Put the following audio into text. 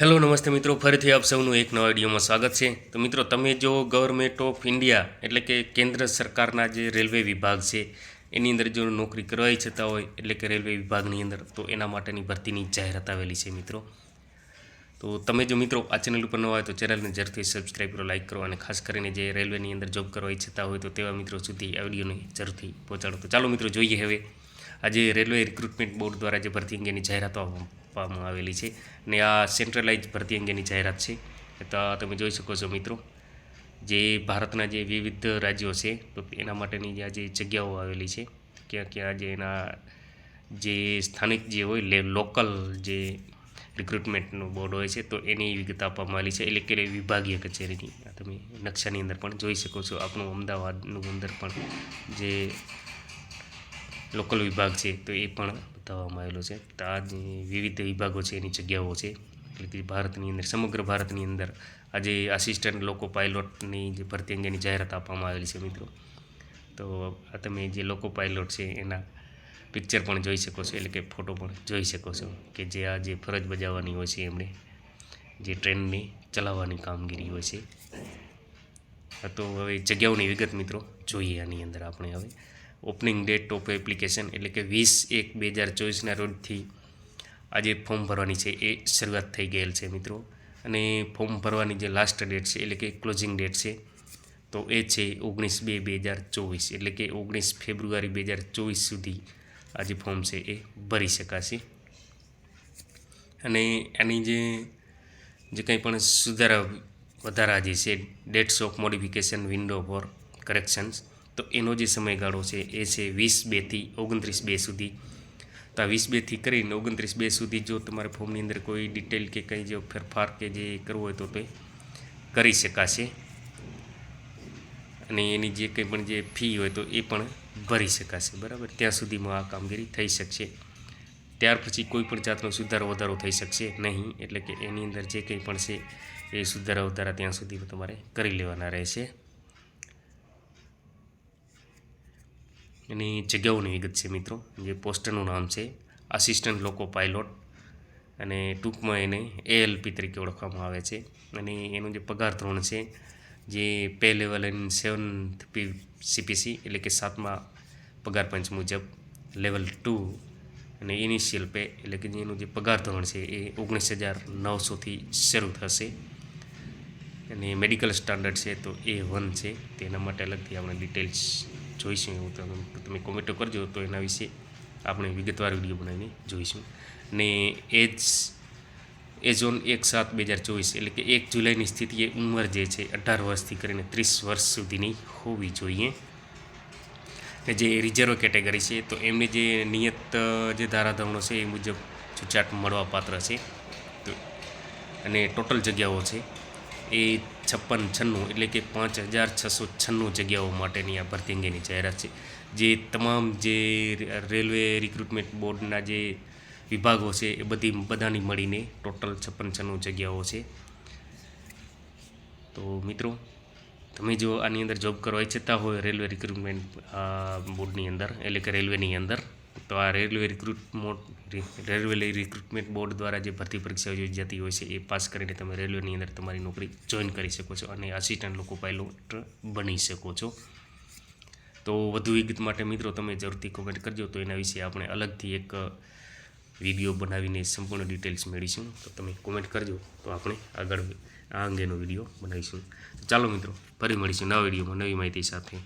Hello નમસ્તે મિત્રો. ફરીથી આપ સૌનું એક નવા વિડીયોમાં સ્વાગત છે. તો મિત્રો, તમે જો ગવર્મેન્ટ ઓફ ઇન્ડિયા એટલે કે કેન્દ્ર સરકારના જે રેલવે વિભાગ છે, એની અંદર જો નોકરી કરવા ઈચ્છતા હોય, એટલે કે રેલવે વિભાગની અંદર, તો એના માટેની ભરતીની જાહેરાત આવેલી છે મિત્રો. તો તમે જો મિત્રો આ ચેનલ ઉપર ન હોય, તો ચેનલને જરૂરથી સબસ્ક્રાઈબ કરો લાઇક કરો અને ખાસ કરીને જે રેલવેની અંદર જોબ કરવા ઈચ્છતા હોય, તો તેવા મિત્રો સુધી આ વિડીયોને જરૂરથી પહોંચાડો. તો ચાલો મિત્રો, જોઈએ હવે. આજે રેલવે રિક્રુટમેન્ટ બોર્ડ દ્વારા જે ભરતી અંગેની જાહેરાતો આપવામાં આવેલી છે ને આ સેન્ટ્રલાઇઝ ભરતી અંગેની જાહેરાત છે. તો તમે જોઈ શકો છો મિત્રો, જે ભારતના જે વિવિધ રાજ્યો છે, તો એના માટેની જે આ જે જગ્યાઓ આવેલી છે, ક્યાં ક્યાં જે એના જે સ્થાનિક જે હોય લોકલ જે રિક્રુટમેન્ટનું બોર્ડ હોય છે, તો એની વિગત આપવામાં આવેલી છે. એટલે કે વિભાગીય કચેરીની તમે નકશાની અંદર પણ જોઈ શકો છો. આપણું અમદાવાદનું અંદર પણ જે લોકલ વિભાગ છે, તો એ પણ બતાવવામાં આવેલો છે. તો આ વિવિધ વિભાગો છે, એની જગ્યાઓ છે. એટલે કે ભારતની અંદર, સમગ્ર ભારતની અંદર આજે આસિસ્ટન્ટ લોકો પાયલોટની જે ભરતી અંગેની જાહેરાત આપવામાં આવેલી છે મિત્રો. તો આ તમે જે લોકો પાયલોટ છે, એના પિક્ચર પણ જોઈ શકો છો, એટલે કે ફોટો પણ જોઈ શકો છો કે જે આ જે ફરજ બજાવવાની હોય છે એમણે, જે ટ્રેનને ચલાવવાની કામગીરી હોય છે. તો હવે જગ્યાઓની વિગત મિત્રો જોઈએ આની અંદર આપણે હવે. ઓપનિંગ ડેટ ઓફ એપ્લિકેશન એટલે કે વીસ એક બે હજાર ચોવીસના રોજથી આજે ફોર્મ ભરવાની છે એ શરૂઆત થઈ ગયેલ છે મિત્રો. અને ફોર્મ ભરવાની જે લાસ્ટ ડેટ છે એટલે કે ક્લોઝિંગ ડેટ છે તો એ છે ઓગણીસ બે બે હજાર ચોવીસ એટલે કે ઓગણીસ ફેબ્રુઆરી બે હજાર ચોવીસ સુધી આ જે ફોર્મ છે એ ભરી શકાશે. અને આની જે જે કંઈ પણ સુધારા વધારા જે છે dates of modification window for corrections તો એનો જે સમયગાળો છે, એ છે વીસ બેથી ઓગણત્રીસ બે સુધી. તો આ વીસ બેથી કરીને ઓગણત્રીસ બે સુધી જો તમારે ફોર્મની અંદર કોઈ ડિટેલ કે કંઈ જો ફેરફાર કે જે કરવો હોય તો તે કરી શકાશે. અને એની જે કંઈ પણ જે ફી હોય તો એ પણ ભરી શકાશે, બરાબર? ત્યાં સુધીમાં આ કામગીરી થઈ શકશે. ત્યાર પછી કોઈ પણ જાતનો સુધારો વધારો થઈ શકશે નહીં, એટલે કે એની અંદર જે કંઈ પણ છે એ સુધારા વધારા ત્યાં સુધી તમારે કરી લેવાના રહેશે. એની જગ્યાઓની વિગત છે મિત્રો. જે પોસ્ટરનું નામ છે આસિસ્ટન્ટ લોકો પાયલોટ અને ટૂંકમાં એને એએલપી તરીકે ઓળખવામાં આવે છે. અને એનું જે પગાર ધોરણ છે, જે pay level N seven P CPC એટલે કે સાતમા પગાર પંચ મુજબ લેવલ ટુ અને ઇનિશિયલ પે એટલે કે જેનું જે પગાર ધોરણ છે એ ઓગણીસ હજાર નવસોથી શરૂ થશે. અને મેડિકલ સ્ટાન્ડર્ડ છે તો એ વન છે. તેના માટે અલગથી આપણે ડિટેલ્સ જોઈશું. એવું તમે તમે કોમેન્ટો કરજો તો એના વિશે આપણે વિગતવાર વીડિયો બનાવીને જોઈશું. ને એજ એજ ઓન એક સાત બે હજાર ચોવીસ એટલે કે એક જુલાઈની સ્થિતિએ ઉંમર જે છે અઢાર વર્ષથી કરીને ત્રીસ વર્ષ સુધીની હોવી જોઈએ. ને જે રિઝર્વ કેટેગરી છે, તો એમની જે નિયત, જે ધારાધોરણો છે એ મુજબ છૂટછાટ મળવાપાત્ર છે. તો અને ટોટલ જગ્યાઓ છે એ છપ્પન, છન્નું એટલે કે પાંચ હજાર છસો છન્નું જગ્યાઓ માટેની આ ભરતી અંગેની જાહેરાત છે. જે તમામ જે રેલવે રિક્રુટમેન્ટ બોર્ડના જે વિભાગો છે એ બધી બધાની મળીને ટોટલ છપ્પન, છન્નું જગ્યાઓ છે. તો મિત્રો, તમે જો આની અંદર જોબ કરવા ઈચ્છતા હોય રેલવે રિક્રુટમેન્ટ બોર્ડની અંદર એટલે કે રેલવેની અંદર તો આ railway recruit railway recruitment board દ્વારા જે ભરતી પરીક્ષાઓ યોજાતી હોય છે, એ પાસ કરીને તમે રેલવેની અંદર તમારી નોકરી જોઈન કરી શકો છો અને આસિસ્ટન્ટ લોકો પાયલોટ બની શકો છો. તો વધુ વિગત માટે મિત્રો તમે જરૂરથી કોમેન્ટ કરજો, તો એના વિશે આપણે અલગથી એક વીડિયો બનાવીને સંપૂર્ણ ડિટેલ્સ મેળવીશું. તો તમે કોમેન્ટ કરજો, તો આપણે આગળ આ અંગેનો વીડિયો બનાવીશું. ચાલો મિત્રો, ફરી મળીશું નવા વિડીયોમાં નવી માહિતી સાથે.